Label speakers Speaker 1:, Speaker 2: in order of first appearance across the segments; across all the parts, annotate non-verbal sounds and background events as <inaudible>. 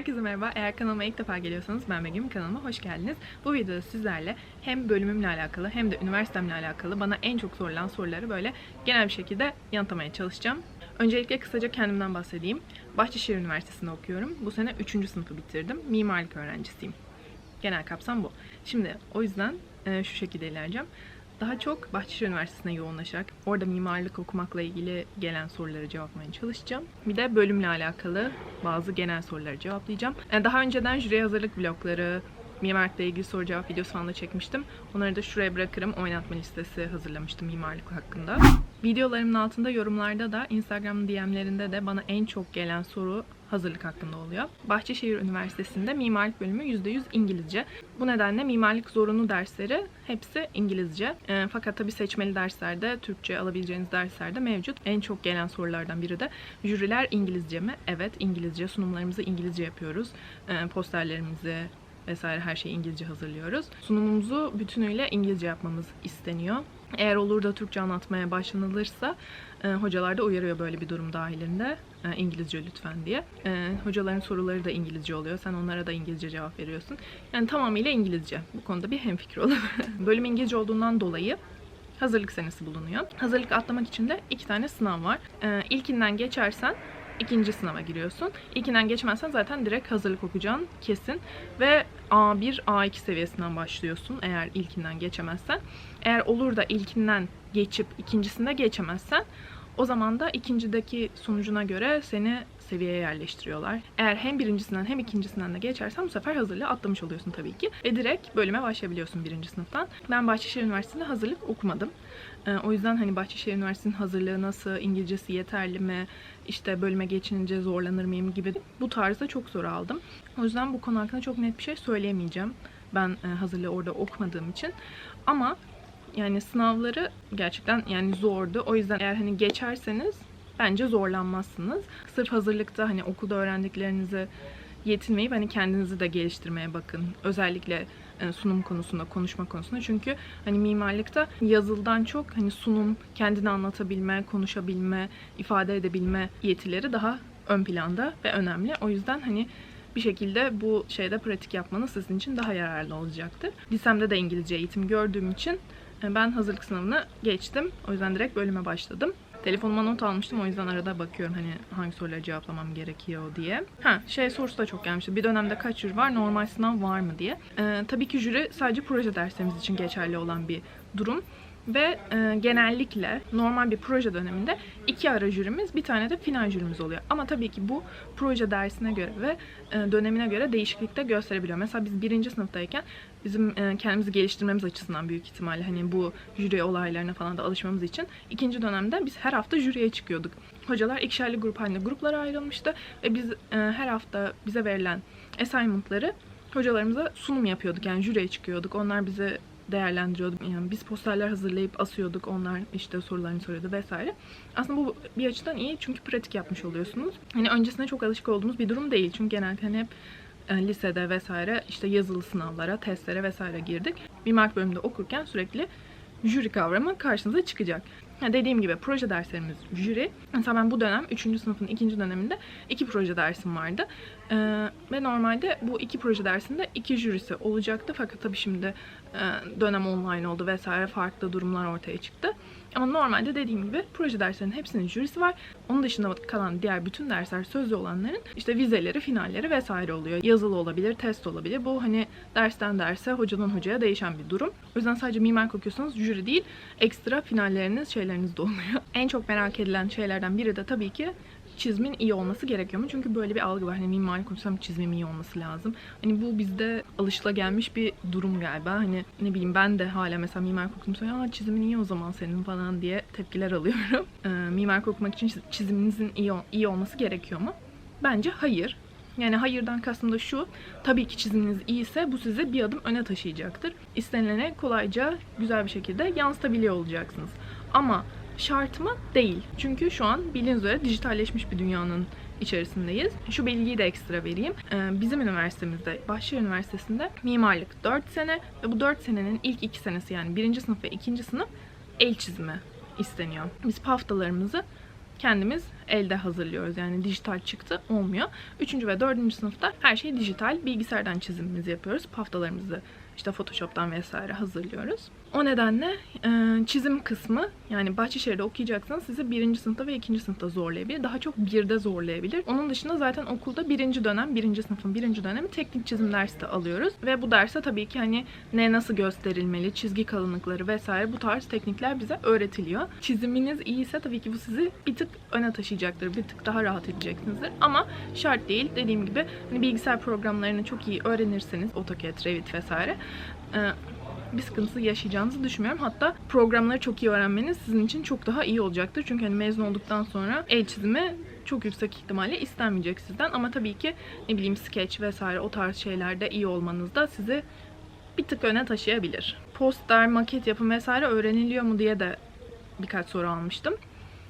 Speaker 1: Herkese merhaba. Eğer kanalıma ilk defa geliyorsanız ben Begüm. Kanalıma hoş geldiniz. Bu videoda sizlerle hem bölümümle alakalı hem de üniversitemle alakalı bana en çok sorulan soruları böyle genel bir şekilde yanıtlamaya çalışacağım. Öncelikle kısaca kendimden bahsedeyim. Bahçeşehir Üniversitesi'nde okuyorum. Bu sene 3. sınıfı bitirdim. Mimarlık öğrencisiyim. Genel kapsam bu. Şimdi o yüzden e, şu şekilde ilerleyeceğim. Daha çok Bahçeşehir Üniversitesi'ne yoğunlaşarak orada mimarlık okumakla ilgili gelen soruları cevaplamaya çalışacağım. Bir de bölümle alakalı bazı genel soruları cevaplayacağım. E, Daha önceden jüri hazırlık vlogları, mimarlıkla ilgili soru cevap videosu falan da çekmiştim. Onları da şuraya bırakırım. Oynatma listesi hazırlamıştım mimarlık hakkında. Videolarımın altında yorumlarda da Instagram DM'lerinde de bana en çok gelen soru hazırlık hakkında oluyor. Bahçeşehir Üniversitesi'nde mimarlık bölümü %100 İngilizce. Bu nedenle mimarlık zorunlu dersleri hepsi İngilizce. E, fakat tabii seçmeli derslerde, Türkçe alabileceğiniz derslerde mevcut. En çok gelen sorulardan biri de jüriler İngilizce mi? Evet İngilizce. Sunumlarımızı İngilizce yapıyoruz. E, posterlerimizi, vesaire her şeyi İngilizce hazırlıyoruz. Sunumumuzu bütünüyle İngilizce yapmamız isteniyor. Eğer olur da Türkçe anlatmaya başlanılırsa e, hocalar da uyarıyor böyle bir durum dahilinde. E, İngilizce lütfen diye. E, hocaların soruları da İngilizce oluyor. Sen onlara da İngilizce cevap veriyorsun. Yani tamamıyla İngilizce. Bu konuda bir hemfikir olalım. <laughs> Bölüm İngilizce olduğundan dolayı hazırlık senesi bulunuyor. Hazırlık atlamak için de iki tane sınav var. E, ilkinden geçersen ikinci sınava giriyorsun. İlkinden geçmezsen zaten direkt hazırlık okuyacaksın kesin. Ve A1, A2 seviyesinden başlıyorsun eğer ilkinden geçemezsen. Eğer olur da ilkinden geçip ikincisinde geçemezsen o zaman da ikincideki sonucuna göre seni seviyeye yerleştiriyorlar. Eğer hem birincisinden hem ikincisinden de geçersen bu sefer hazırlığı atlamış oluyorsun tabii ki. Ve direkt bölüme başlayabiliyorsun birinci sınıftan. Ben Bahçeşehir Üniversitesi'nde hazırlık okumadım. Ee, o yüzden hani Bahçeşehir Üniversitesi'nin hazırlığı nasıl, İngilizcesi yeterli mi, işte bölüme geçinince zorlanır mıyım gibi bu tarzda çok soru aldım. O yüzden bu konu hakkında çok net bir şey söyleyemeyeceğim. Ben e, hazırlığı orada okumadığım için. Ama yani sınavları gerçekten yani zordu. O yüzden eğer hani geçerseniz bence zorlanmazsınız. Sırf hazırlıkta hani okulda öğrendiklerinizi yetinmeyip hani kendinizi de geliştirmeye bakın. Özellikle e, sunum konusunda, konuşma konusunda. Çünkü hani mimarlıkta yazıldan çok hani sunum, kendini anlatabilme, konuşabilme, ifade edebilme yetileri daha ön planda ve önemli. O yüzden hani bir şekilde bu şeyde pratik yapmanız sizin için daha yararlı olacaktır. Lisemde de İngilizce eğitim gördüğüm için ben hazırlık sınavını geçtim. O yüzden direkt bölüme başladım. Telefonuma not almıştım o yüzden arada bakıyorum hani hangi soruları cevaplamam gerekiyor diye. Ha şey sorusu da çok gelmişti. Bir dönemde kaç jüri var, normal sınav var mı diye. Ee, tabii ki jüri sadece proje derslerimiz için geçerli olan bir durum. Ve e, genellikle normal bir proje döneminde iki ara jürimiz, bir tane de final jürimiz oluyor. Ama tabii ki bu proje dersine göre ve e, dönemine göre değişiklik de gösterebiliyor. Mesela biz birinci sınıftayken bizim e, kendimizi geliştirmemiz açısından büyük ihtimalle hani bu jüri olaylarına falan da alışmamız için ikinci dönemde biz her hafta jüriye çıkıyorduk. Hocalar ikişerli grup halinde gruplara ayrılmıştı ve biz e, her hafta bize verilen assignment'ları hocalarımıza sunum yapıyorduk. Yani jüriye çıkıyorduk. Onlar bize değerlendiriyordu. Yani biz posterler hazırlayıp asıyorduk. Onlar işte sorularını soruyordu vesaire. Aslında bu bir açıdan iyi çünkü pratik yapmış oluyorsunuz. Hani öncesinde çok alışık olduğumuz bir durum değil. Çünkü genelde hani hep e, lisede vesaire işte yazılı sınavlara, testlere vesaire girdik. Mimar bölümünde okurken sürekli jüri kavramı karşınıza çıkacak. Ya dediğim gibi proje derslerimiz jüri. Mesela ben bu dönem 3. sınıfın 2. döneminde iki proje dersim vardı. Ee, ve normalde bu iki proje dersinde iki jürisi olacaktı. Fakat tabii şimdi e, dönem online oldu vesaire farklı durumlar ortaya çıktı. Ama normalde dediğim gibi proje derslerinin hepsinin jürisi var. Onun dışında kalan diğer bütün dersler sözlü olanların işte vizeleri, finalleri vesaire oluyor. Yazılı olabilir, test olabilir. Bu hani dersten derse, hocadan hocaya değişen bir durum. O yüzden sadece mimar okuyorsanız jüri değil, ekstra finalleriniz, şeyleriniz de oluyor. En çok merak edilen şeylerden biri de tabii ki çizmin iyi olması gerekiyor mu? Çünkü böyle bir algı var. Hani mimarlık konuşsam çizmim iyi olması lazım. Hani bu bizde alışılagelmiş bir durum galiba. Hani ne bileyim ben de hala mesela mimarlık okusam ya çizimin iyi o zaman senin falan diye tepkiler <laughs> alıyorum. Ee, mimarlık okumak için çiziminizin iyi, iyi olması gerekiyor mu? Bence hayır. Yani hayırdan kastım da şu, tabii ki çiziminiz iyiyse bu sizi bir adım öne taşıyacaktır. İstenilene kolayca, güzel bir şekilde yansıtabiliyor olacaksınız. Ama şart mı? Değil. Çünkü şu an bildiğiniz üzere dijitalleşmiş bir dünyanın içerisindeyiz. Şu bilgiyi de ekstra vereyim. Ee, bizim üniversitemizde, Bahçeşehir Üniversitesi'nde mimarlık 4 sene ve bu 4 senenin ilk 2 senesi yani 1. sınıf ve 2. sınıf el çizimi isteniyor. Biz haftalarımızı kendimiz elde hazırlıyoruz. Yani dijital çıktı olmuyor. Üçüncü ve dördüncü sınıfta her şey dijital. Bilgisayardan çizimimizi yapıyoruz. Paftalarımızı işte Photoshop'tan vesaire hazırlıyoruz. O nedenle e, çizim kısmı yani Bahçeşehir'de okuyacaksanız sizi birinci sınıfta ve ikinci sınıfta zorlayabilir. Daha çok birde zorlayabilir. Onun dışında zaten okulda birinci dönem, birinci sınıfın birinci dönemi teknik çizim dersi de alıyoruz. Ve bu derste tabii ki hani ne nasıl gösterilmeli, çizgi kalınlıkları vesaire bu tarz teknikler bize öğretiliyor. Çiziminiz iyiyse tabii ki bu sizi bir tık öne taşıyacaktır. Bir tık daha rahat edeceksinizdir. Ama şart değil. Dediğim gibi hani bilgisayar programlarını çok iyi öğrenirseniz AutoCAD, Revit vesaire e, bir sıkıntısı yaşayacağınızı düşünmüyorum. Hatta programları çok iyi öğrenmeniz sizin için çok daha iyi olacaktır. Çünkü hani mezun olduktan sonra el çizimi çok yüksek ihtimalle istenmeyecek sizden. Ama tabii ki ne bileyim sketch vesaire o tarz şeylerde iyi olmanız da sizi bir tık öne taşıyabilir. Poster, maket yapım vesaire öğreniliyor mu diye de birkaç soru almıştım.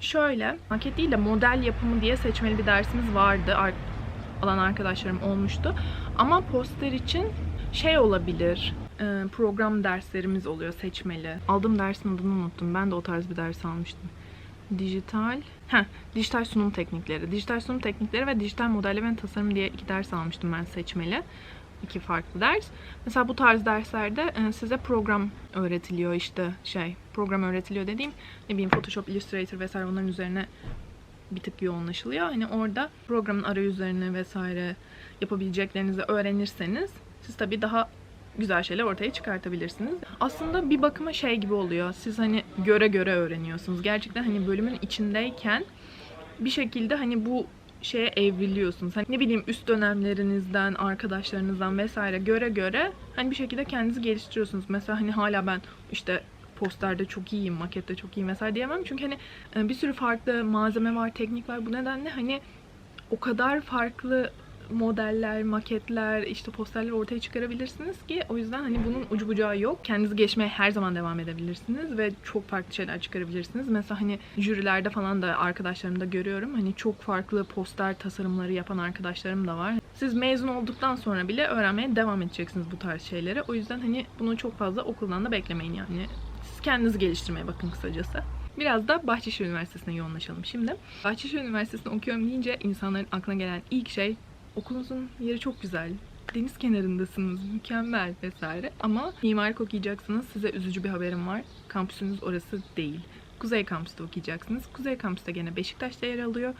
Speaker 1: Şöyle, maket değil de model yapımı diye seçmeli bir dersimiz vardı. Ar- alan arkadaşlarım olmuştu. Ama poster için şey olabilir. E, program derslerimiz oluyor seçmeli. Aldığım dersin adını unuttum. Ben de o tarz bir ders almıştım. Dijital, ha, dijital sunum teknikleri. Dijital sunum teknikleri ve dijital modelleme ve tasarım diye iki ders almıştım ben seçmeli. İki farklı ders. Mesela bu tarz derslerde e, size program öğretiliyor işte şey. Program öğretiliyor dediğim ne bileyim Photoshop, Illustrator vesaire onların üzerine bir tık yoğunlaşılıyor. Hani orada programın arayüzlerini vesaire yapabileceklerinizi öğrenirseniz siz tabii daha güzel şeyler ortaya çıkartabilirsiniz. Aslında bir bakıma şey gibi oluyor. Siz hani göre göre öğreniyorsunuz. Gerçekten hani bölümün içindeyken bir şekilde hani bu şeye evriliyorsunuz. Hani ne bileyim üst dönemlerinizden, arkadaşlarınızdan vesaire göre göre hani bir şekilde kendinizi geliştiriyorsunuz. Mesela hani hala ben işte posterde çok iyiyim, makette çok iyiyim vesaire diyemem. Çünkü hani e, bir sürü farklı malzeme var, teknik var. Bu nedenle hani o kadar farklı modeller, maketler, işte posterler ortaya çıkarabilirsiniz ki o yüzden hani bunun ucu bucağı yok. Kendinizi geçmeye her zaman devam edebilirsiniz ve çok farklı şeyler çıkarabilirsiniz. Mesela hani jürilerde falan da arkadaşlarımda görüyorum. Hani çok farklı poster tasarımları yapan arkadaşlarım da var. Siz mezun olduktan sonra bile öğrenmeye devam edeceksiniz bu tarz şeyleri. O yüzden hani bunu çok fazla okuldan da beklemeyin yani. Siz kendinizi geliştirmeye bakın kısacası. Biraz da Bahçeşehir Üniversitesi'ne yoğunlaşalım şimdi. Bahçeşehir Üniversitesi'nde okuyorum deyince insanların aklına gelen ilk şey okulunuzun yeri çok güzel. Deniz kenarındasınız, mükemmel vesaire. Ama mimarlık okuyacaksınız. Size üzücü bir haberim var. Kampüsünüz orası değil. Kuzey Kampüs'te okuyacaksınız. Kuzey Kampüs'te gene Beşiktaş'ta yer alıyor.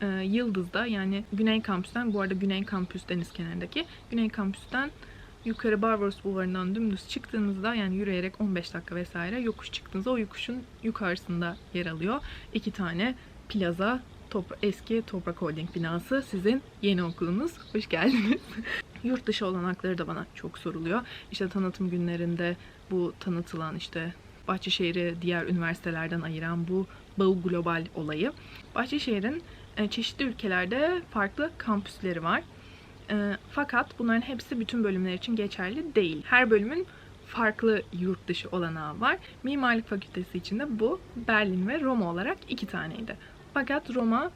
Speaker 1: Ee, Yıldız'da yani Güney Kampüs'ten, bu arada Güney Kampüs deniz kenarındaki Güney Kampüs'ten yukarı Barbaros Bulvarı'ndan dümdüz çıktığınızda yani yürüyerek 15 dakika vesaire yokuş çıktığınızda o yokuşun yukarısında yer alıyor. İki tane plaza Topra- eski Toprak Holding binası sizin yeni okulunuz. Hoş geldiniz. <laughs> Yurt dışı olanakları da bana çok soruluyor. İşte tanıtım günlerinde bu tanıtılan işte Bahçeşehir'i diğer üniversitelerden ayıran bu Bağ Global olayı. Bahçeşehir'in e, çeşitli ülkelerde farklı kampüsleri var. E, Fakat bunların hepsi bütün bölümler için geçerli değil. Her bölümün farklı yurt dışı olanağı var. Mimarlık Fakültesi için de bu Berlin ve Roma olarak iki taneydi. Fakat Roma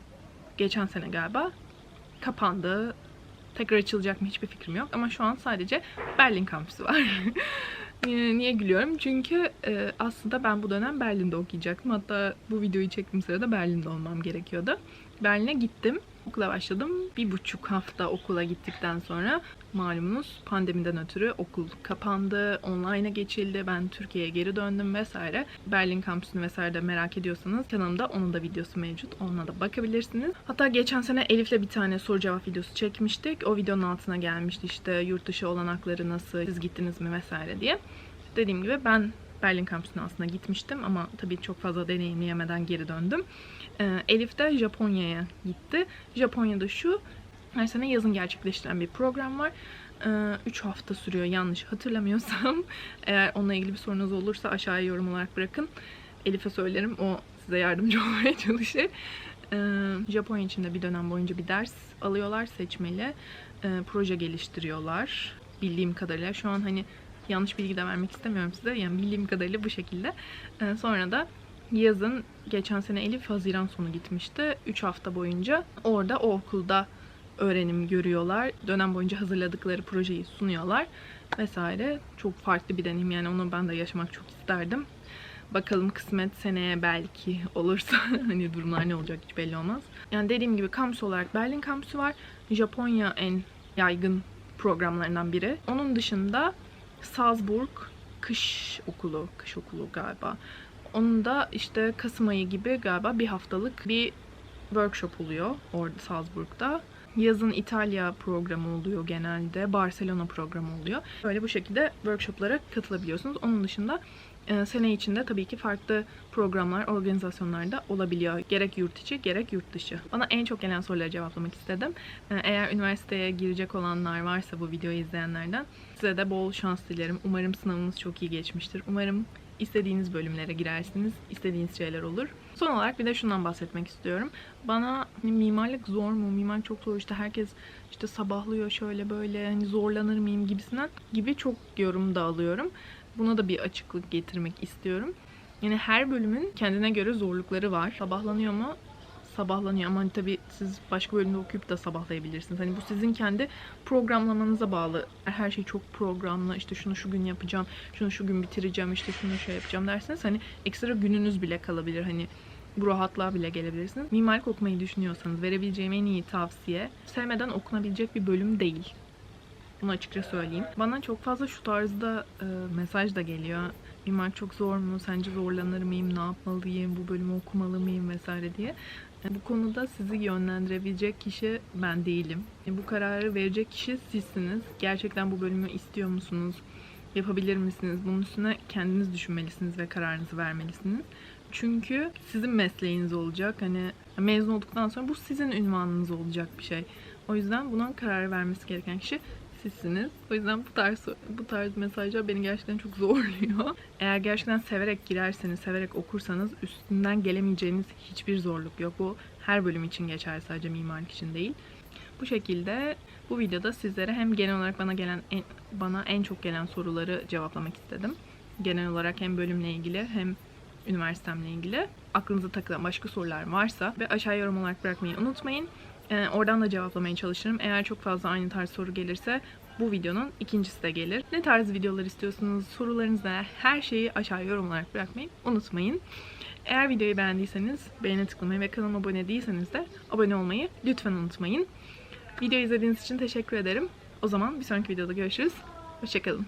Speaker 1: geçen sene galiba kapandı. Tekrar açılacak mı hiçbir fikrim yok. Ama şu an sadece Berlin kampüsü var. <laughs> Niye gülüyorum? Çünkü e, aslında ben bu dönem Berlin'de okuyacaktım. Hatta bu videoyu çektiğim sırada Berlin'de olmam gerekiyordu. Berlin'e gittim. Okula başladım. Bir buçuk hafta okula gittikten sonra malumunuz pandemiden ötürü okul kapandı, online'a geçildi. Ben Türkiye'ye geri döndüm vesaire. Berlin kampüsünü vesaire de merak ediyorsanız kanalımda onun da videosu mevcut. Ona da bakabilirsiniz. Hatta geçen sene Elif'le bir tane soru cevap videosu çekmiştik. O videonun altına gelmişti işte yurt dışı olanakları nasıl, siz gittiniz mi vesaire diye. Dediğim gibi ben Berlin kampüsüne aslında gitmiştim ama tabii çok fazla deneyimleyemeden geri döndüm. Ee, Elif de Japonya'ya gitti. Japonya'da şu her sene yazın gerçekleştirilen bir program var. 3 hafta sürüyor yanlış hatırlamıyorsam. <laughs> Eğer onunla ilgili bir sorunuz olursa aşağıya yorum olarak bırakın. Elif'e söylerim. O size yardımcı <laughs> olmaya çalışır. Ee, Japonya için de bir dönem boyunca bir ders alıyorlar seçmeli. Ee, proje geliştiriyorlar. Bildiğim kadarıyla şu an hani yanlış bilgi de vermek istemiyorum size. Yani bildiğim kadarıyla bu şekilde. Ee, sonra da yazın geçen sene Elif Haziran sonu gitmişti. 3 hafta boyunca orada o okulda öğrenim görüyorlar. Dönem boyunca hazırladıkları projeyi sunuyorlar vesaire. Çok farklı bir deneyim yani onu ben de yaşamak çok isterdim. Bakalım kısmet seneye belki olursa <laughs> hani durumlar ne olacak hiç belli olmaz. Yani dediğim gibi kampüs olarak Berlin kampüsü var. Japonya en yaygın programlarından biri. Onun dışında Salzburg kış okulu, kış okulu galiba. Onun da işte Kasım ayı gibi galiba bir haftalık bir workshop oluyor orada Salzburg'da. Yazın İtalya programı oluyor genelde. Barcelona programı oluyor. Böyle bu şekilde workshoplara katılabiliyorsunuz. Onun dışında e, sene içinde tabii ki farklı programlar, organizasyonlar da olabiliyor. Gerek yurt içi, gerek yurt dışı. Bana en çok gelen soruları cevaplamak istedim. E, Eğer üniversiteye girecek olanlar varsa bu videoyu izleyenlerden size de bol şans dilerim. Umarım sınavınız çok iyi geçmiştir. Umarım istediğiniz bölümlere girersiniz, istediğiniz şeyler olur. Son olarak bir de şundan bahsetmek istiyorum. Bana hani mimarlık zor mu? Mimar çok zor işte herkes işte sabahlıyor şöyle böyle hani zorlanır mıyım gibisinden gibi çok yorum da alıyorum. Buna da bir açıklık getirmek istiyorum. Yani her bölümün kendine göre zorlukları var. Sabahlanıyor mu? Sabahlanıyor ama hani tabii siz başka bölümde okuyup da sabahlayabilirsiniz. Hani bu sizin kendi programlamanıza bağlı. Her şey çok programlı. İşte şunu şu gün yapacağım, şunu şu gün bitireceğim, işte şunu şey yapacağım derseniz hani ekstra gününüz bile kalabilir. Hani bu rahatlığa bile gelebilirsiniz. Mimarlık okumayı düşünüyorsanız verebileceğim en iyi tavsiye sevmeden okunabilecek bir bölüm değil. Bunu açıkça söyleyeyim. Bana çok fazla şu tarzda e, mesaj da geliyor. Mimar çok zor mu? Sence zorlanır mıyım? Ne yapmalıyım? Bu bölümü okumalı mıyım? Vesaire diye. E, Bu konuda sizi yönlendirebilecek kişi ben değilim. E, Bu kararı verecek kişi sizsiniz. Gerçekten bu bölümü istiyor musunuz? Yapabilir misiniz? Bunun üstüne kendiniz düşünmelisiniz ve kararınızı vermelisiniz. Çünkü sizin mesleğiniz olacak. Hani mezun olduktan sonra bu sizin ünvanınız olacak bir şey. O yüzden buna karar vermesi gereken kişi sizsiniz. O yüzden bu tarz bu tarz mesajlar beni gerçekten çok zorluyor. Eğer gerçekten severek girerseniz, severek okursanız üstünden gelemeyeceğiniz hiçbir zorluk yok. Bu her bölüm için geçer sadece mimarlık için değil. Bu şekilde bu videoda sizlere hem genel olarak bana gelen en, bana en çok gelen soruları cevaplamak istedim. Genel olarak hem bölümle ilgili hem üniversitemle ilgili. Aklınıza takılan başka sorular varsa ve aşağıya yorum olarak bırakmayı unutmayın. Ee, oradan da cevaplamaya çalışırım. Eğer çok fazla aynı tarz soru gelirse bu videonun ikincisi de gelir. Ne tarz videolar istiyorsunuz? Sorularınızı her şeyi aşağıya yorum olarak bırakmayı unutmayın. Eğer videoyu beğendiyseniz beğene tıklamayı ve kanalıma abone değilseniz de abone olmayı lütfen unutmayın. Videoyu izlediğiniz için teşekkür ederim. O zaman bir sonraki videoda görüşürüz. Hoşçakalın.